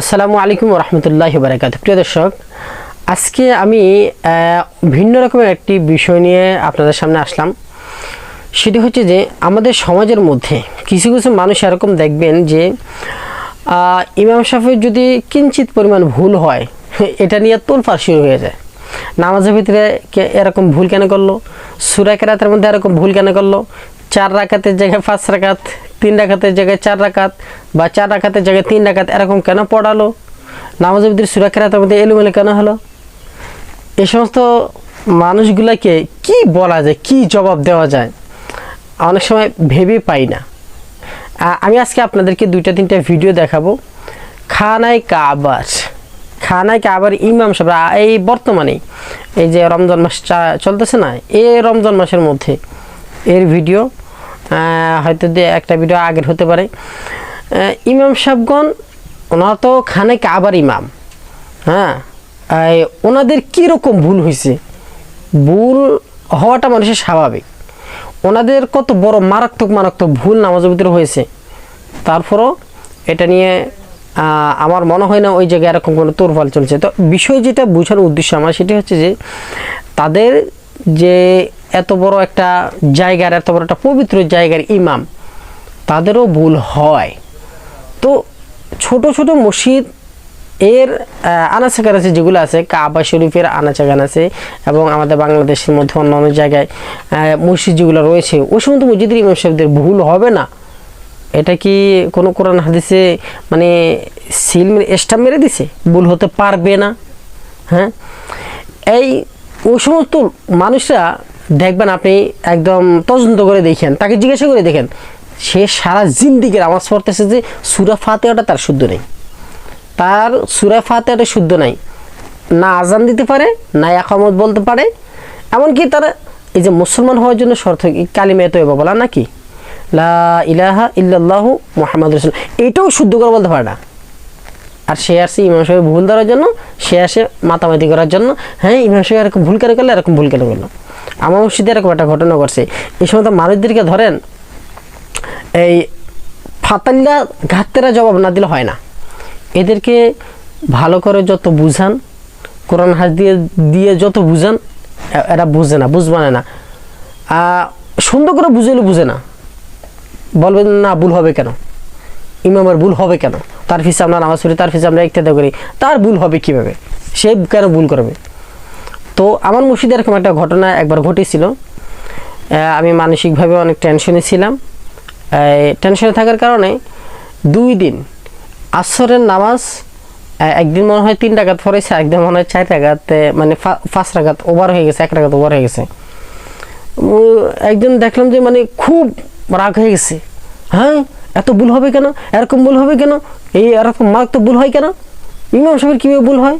আসসালামু আলাইকুম রহমতুল্লাহ বারাকাত প্রিয় দর্শক, আজকে আমি ভিন্ন রকমের একটি বিষয় নিয়ে আপনাদের সামনে আসলাম। সেটি হচ্ছে যে, আমাদের সমাজের মধ্যে কিছু কিছু মানুষ এরকম দেখবেন যে ইমাম সাহেবের যদি কিঞ্চিত পরিমাণ ভুল হয়, এটা নিয়ে তোলফার শুরু হয়ে যায়। নামাজের ভিতরে এরকম ভুল কেন করল? সুরা কেরাতের মধ্যে এরকম ভুল কেন করল? চার রাকাতের জায়গায় পাঁচ রাকাত তিন রাকাতের জায়গায় চার রাকাত বা চার রাকাতের জায়গায় তিন রাকাত এরকম কেন পড়ালো? নামাজের ভিতরে সুরা কেরাতের মধ্যে এলোমেলো কেন হলো? এ সমস্ত মানুষগুলোকে কি বলা যায়, কি জবাব দেওয়া যায়? অনেক সময় ভেবে পাই না। আমি আজকে আপনাদেরকে দুইটা তিনটা ভিডিও দেখাবো। খানায় কাবার খানায় কাবার ইমাম সাহেব এই বর্তমানে এই যে রমজান মাস চলতেছে না, এই রমজান মাসের মধ্যে এর ভিডিও হয়তো একটা ভিডিও আগের হতে পারে। ইমাম সাহেবগণ, ওনারা তো খানায় কাবার ইমাম। হ্যাঁ? ওনাদের কীরকম ভুল হয়েছে ভুল হওয়াটা মানুষের স্বাভাবিক। ওনাদের কত বড় মারাত্মক মারাত্মক ভুল নামাজের ভিতরে হয়েছে। তারপরও এটা নিয়ে আমার মনে হয় না ওই জায়গায় এরকম কোনো তোরফাল চলছে। তো বিষয় যেটা বোঝার উদ্দেশ্য আমার সেটি হচ্ছে যে, তাদের যে এত বড় একটা জায়গার, এত বড় একটা পবিত্র জায়গার ইমাম, তাদেরও ভুল হয়। তো ছোট ছোট মসজিদ এর আনাচে কানাচে যেগুলো আছে, কাবা শরীফের আনাচে কানাচে এবং আমাদের বাংলাদেশের মধ্যে অন্য অন্য জায়গায় মসজিদ যেগুলো রয়েছে, ওই সমস্ত মসজিদের ইমাম সাহেবদের ভুল হবে না। এটা কি কোনো কোরআন হাদিসে মানে সিল স্টাম্প মেরে দিছে? ভুল হতে পারবে না। হ্যাঁ? এই, ওই সমস্ত মানুষরা দেখবেন আপনি একদম তদন্ত করে দেখেন, তাকে জিজ্ঞাসা করে দেখেন, সে সারা জিন্দিগির আওয়াজ পড়তেছে যে সুরা ফাতেহাটা তার শুদ্ধ নেই। তার সুরা ফাতেহাটা শুদ্ধ নাই। না আজান দিতে পারে, না একামত বলতে পারে। এমনকি তারা এই যে মুসলমান হওয়ার জন্য শর্ত কালিমে তো বলা নাকি? লা ইলাহা ইল্লাল্লাহু মুহাম্মদ রসুল এটাও শুদ্ধ করে বলতে পারে না। আর সে আসছে ইমাম সাহেব ভুল ধরার জন্য, সে আসে মাতামাতি করার জন্য। হ্যাঁ ইমাম সাহেব এরকম ভুল কেন করলে? এরকম ভুল কেন করল? আমার মসজিদে এরকম একটা ঘটনা ঘটছে। এই সময় তো মানুষদেরকে ধরেন, এই ফাতাল্লা ঘাটতেরা জবাব না দিলে হয় না। এদেরকে ভালো করে যত বুঝান, কোরআন হাজ দিয়ে দিয়ে যত বুঝান এরা বুঝে না বুঝবানে না। সুন্দর করে বুঝাইলে বুঝে না। বলবেন, না, ভুল হবে কেন? ইমামের ভুল হবে কেন? তার ফিসে আমরা নামাজ পড়ি, তার ফিসে আমরা ইত্যাদি করি। তার ভুল হবে কীভাবে? সে কেন ভুল করবে? তো আমার মসজিদে এরকম একটা ঘটনা একবার ঘটেছিল। আমি মানসিকভাবে অনেক টেনশনে ছিলাম। টেনশনে থাকার কারণে দুই দিন আসরের নামাজ একদিন মনে হয় তিন টাকাত পড়েছে একদিন মনে হয় চার টাকাত মানে পাঁচ টাকাত ওভার হয়ে গেছে, এক টাকাত ওভার হয়ে গেছে। একদিন দেখলাম যে মানে খুব রাগ হয়ে গেছে। হ্যাঁ? এত ভুল হবে কেন? এরকম ভুল হবে কেন? এই এরকম তো ভুল হয় কেন? ইমাম সাহেবের কীভাবে ভুল হয়?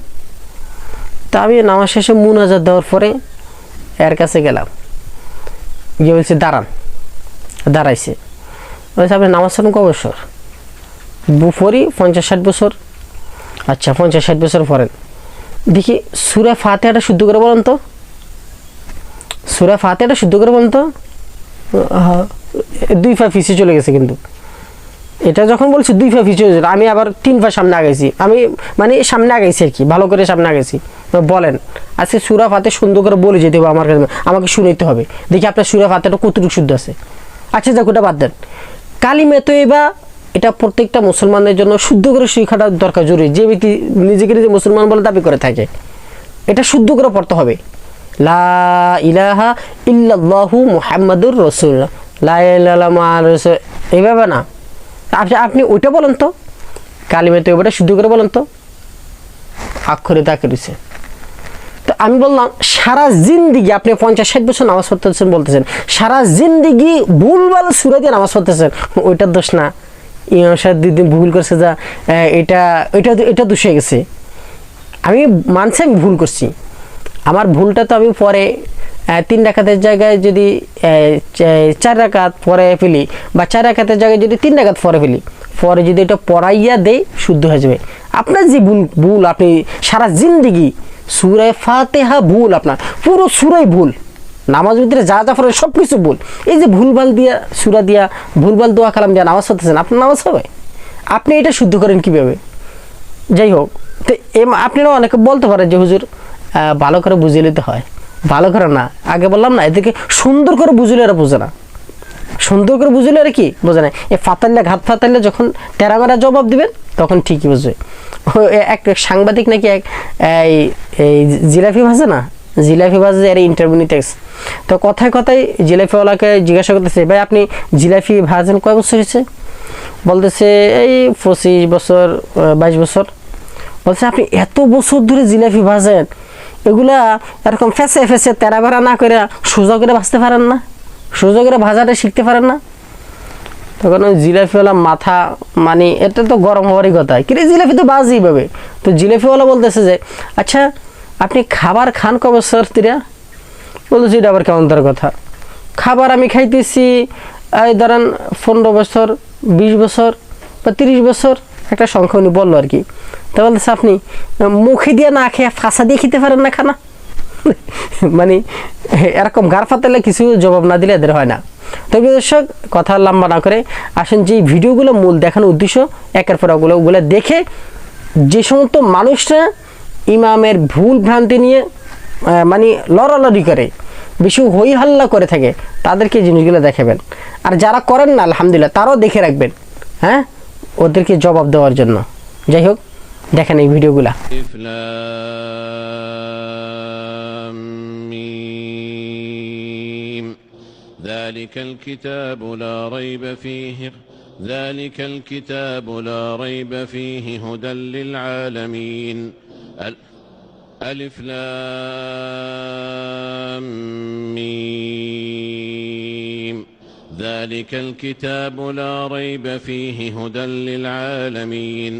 তা আমি নামাজ শেষে মুনাজাত দেওয়ার পরে এর কাছে গেলাম। গিয়ে বলছে, দাঁড়ান। দাঁড়াইছে। বলছে, আপনি নামাজ পড়েন ক বছর? পড়ি পঞ্চাশ ষাট বছর। আচ্ছা পঞ্চাশ ষাট বছর পড়েন দেখি, সুরা ফাতেহাটা শুদ্ধ করে বলেন তো। সুরা ফাতেহাটা শুদ্ধ করে বলেন তো? দুই পা ফিসে চলে গেছে কিন্তু। এটা যখন বলছি দুই পা ফিসে চলে আমি আবার তিন পা সামনে আগাইছি। আমি মানে সামনে আগেছি আর কি, ভালো করে সামনে আগাইছি। তো বলেন, আজকে সুরা ফাতে সুন্দর করে বলে যেতে হবে আমার কাছে, আমাকে শুনাইতে হবে। দেখি আপনার সুরা ফাতেটা কতটুকু শুদ্ধ আছে। আচ্ছা যাক, ওটা বাদ দেন। কালিমে তো এবার এটা প্রত্যেকটা মুসলমানের জন্য শুদ্ধ করে শিখাটা দরকার জরুরি। যে ব্যক্তি নিজেকে নিজে মুসলমান বলে দাবি করে থাকে, এটা শুদ্ধ করে পড়তে হবে। লা ইলাহা ইল্লাল্লাহু মুহাম্মাদুর রাসূলুল্লাহ। লা ইলাহা রাসূল এইভাবে না। আপনি আপনি ওইটা বলেন তো। কালিমে তো এবারটা শুদ্ধ করে বলেন তো। আক্ষরে তাকে রয়েছে। তো আমি বললাম, সারা জিন্দিগি আপনি পঞ্চাশ ষাট বছর নামাজ পড়তেছেন বলতেছেন। সারা জিন্দিগি ভুলভাল সুরে দিয়ে নামাজ পড়তেছেন। ওইটার দোষ না। ইমাম সাহেব দিদি ভুল করছে যা এটা এটা এটা দোষ হয়ে গেছে। আমি মানছি আমি ভুল করছি। আমার ভুলটা তো আমি পরে তিন রাকাতের জায়গায় যদি চার রাকাত পরে ফেলি, বা চার রাকাতের জায়গায় যদি তিন রাকাত পরে ফেলি, পরে যদি এটা পড়াইয়া দেই, শুদ্ধ হয়ে যাবে। আপনার যে ভুল ভুল আপনি সারা জিন্দিগি সুরায় ফাতেহা ভুল আপনার, পুরো সুরাই ভুল। নামাজ ভিতরে যা যা পড়ে সব কিছু ভুল। এই যে ভুলভাল দিয়া, সুরা দিয়া, ভুলভাল দোয়া কালাম দিয়া নামাজ পড়তেছেন, আপনার নামাজ হবে? আপনি এটা শুদ্ধ করেন কীভাবে? যাই হোক, তো এম, আপনারা অনেকে বলতে পারেন যে, হুজুর ভালো করে বুঝিয়ে নিতে হয়। ভালো করে না। আগে বললাম না এদেরকে সুন্দর করে বুঝলে এরা বোঝে না। সুন্দর করে বুঝলে আর কি? বোঝে না। এই ফাতাল্লা ঘাত ফাতাল্লা যখন টেরামেরা জবাব দিবেন, তখন ঠিকই বুঝবে। এক সাংবাদিক নাকি এক, এই এই জিলাপি ভাজে না? জিলাপি ভাজে এর ইন্টারভিউ নিতে। তো কথায় কথায় জিলাফিওয়ালাকে জিজ্ঞাসা করতেছে, ভাই, আপনি জিলাপি ভাজেন কয় বছর হয়েছে? বলতেছে, এই পঁচিশ বছর, বাইশ বছর। বলছে, আপনি এত বছর ধরে জিলাপি ভাজেন এগুলা এরকম ফেসে ফেসে তেরা বেড়া না করে সোজা করে ভাজতে পারেন না। সোজা করে ভাজাটা শিখতে পারেন না। তখন ওই জিলাপিওয়ালা মাথা মানে এটা তো গরম হওয়ারই কথা। কিন্তু জিলাপি তো বাজই পাবে তো জিলাপিওয়ালা বলতেছে যে আচ্ছা আপনি খাবার খান ক বছর তিরা বলতেছি, এটা আবার কেমন তার কথা? খাবার আমি খাইতেছি, এই ধরেন পনেরো বছর, বিশ বছর বা তিরিশ বছর, একটা সংখ্যা উনি বলল আর কি। তা বলতেছে আপনি, মুখে দিয়ে না খেয়ে ফাঁসা দিয়ে খেতে পারেন না খানা? মানে এরকম গার ফাতালে কিছু জবাব না দিলে এদের হয় না। তবে দর্শক, কথা লম্বা না করে আসেন যে ভিডিওগুলো মূল দেখানোর উদ্দেশ্য, একের পর ওগুলো ওগুলো দেখে যে সমস্ত মানুষরা ইমামের ভুল ভ্রান্তি নিয়ে মানে লড়ালড়ি করে, বেশি হই হাল্লা করে থাকে, তাদেরকে জিনিসগুলো দেখাবেন। আর যারা করেন না, আলহামদুলিল্লাহ, তারাও দেখে রাখবেন হ্যাঁ? ওদেরকে জবাব দেওয়ার জন্য। যাই হোক দেখেন এই ভিডিওগুলা ألف لام ميم ذلك الكتاب لا ريب فيه ذلك الكتاب لا ريب فيه هدى للعالمين ال- ألف لام ميم ذلك الكتاب لا ريب فيه هدى للعالمين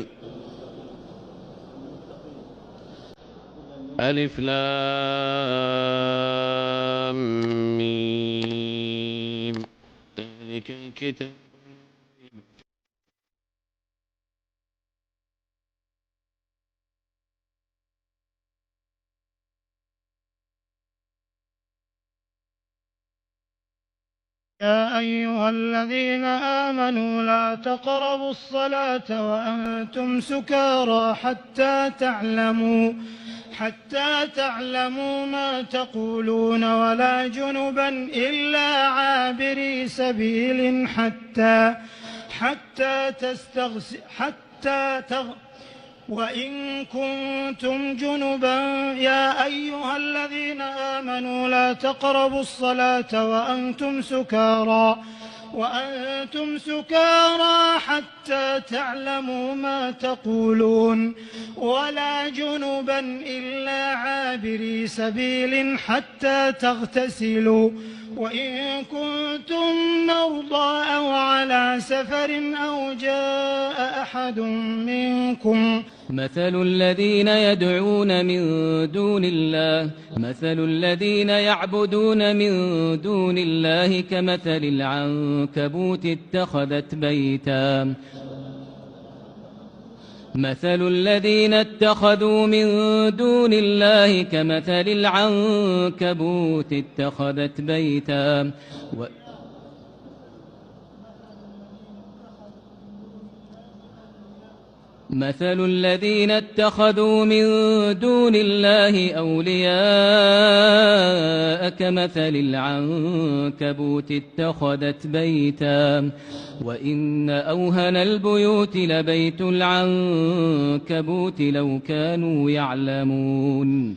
ألف لام ميم. ذلك الكتاب يا أيها الذين آمنوا لا تقربوا الصلاة وأنتم سكارى حتى تعلموا حتى تعلموا ما تقولون ولا جنبا إلا عابري سبيل حتى حتى تستغس حتى تغ وإن كنتم جنبا يا أيها الذين آمنوا لا تقربوا الصلاة وأنتم سكارى وأنتم سكارى حتى تعلموا ما تقولون. ولا جنبا إلا عابري سبيل حتى تغتسلوا. وإن كنتم مرضى أو على سفر أو جاء أحد منكم مثل الذين يدعون من دون الله مثل الذين يعبدون من دون الله كمثل العنكبوت اتخذت بيتا. مثل الذين اتخذوا من دون الله كمثل العنكبوت اتخذت بيتا. و مثل الذين اتخذوا من دون الله أولياء كمثل العنكبوت اتخذت بيتا وإن أوهن البيوت لبيت العنكبوت لو كانوا يعلمون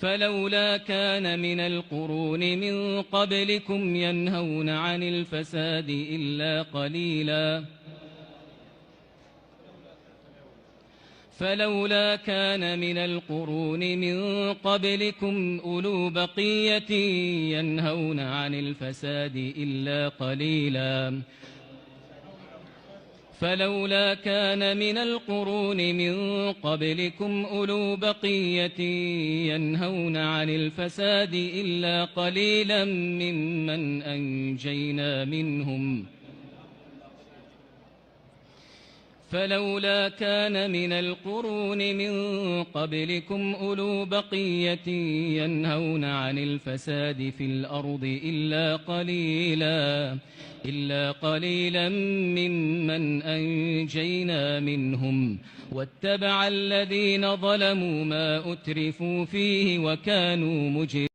فلولا كان من القرون من قبلكم ينهون عن الفساد إلا قليلاً فلولا كان من القرون من قبلكم أولو بقية ينهون عن الفساد إلا قليلا. فلولا كان من القرون من قبلكم أولو بقية ينهون عن الفساد إلا قليلا ممن أنجينا منهم. فلولا كان من القرون من قبلكم أولو بقية ينهون عن الفساد في الأرض إلا قليلا إلا قليلا ممن أنجينا منهم. واتبع الذين ظلموا ما أترفوا فيه وكانوا مجرمين.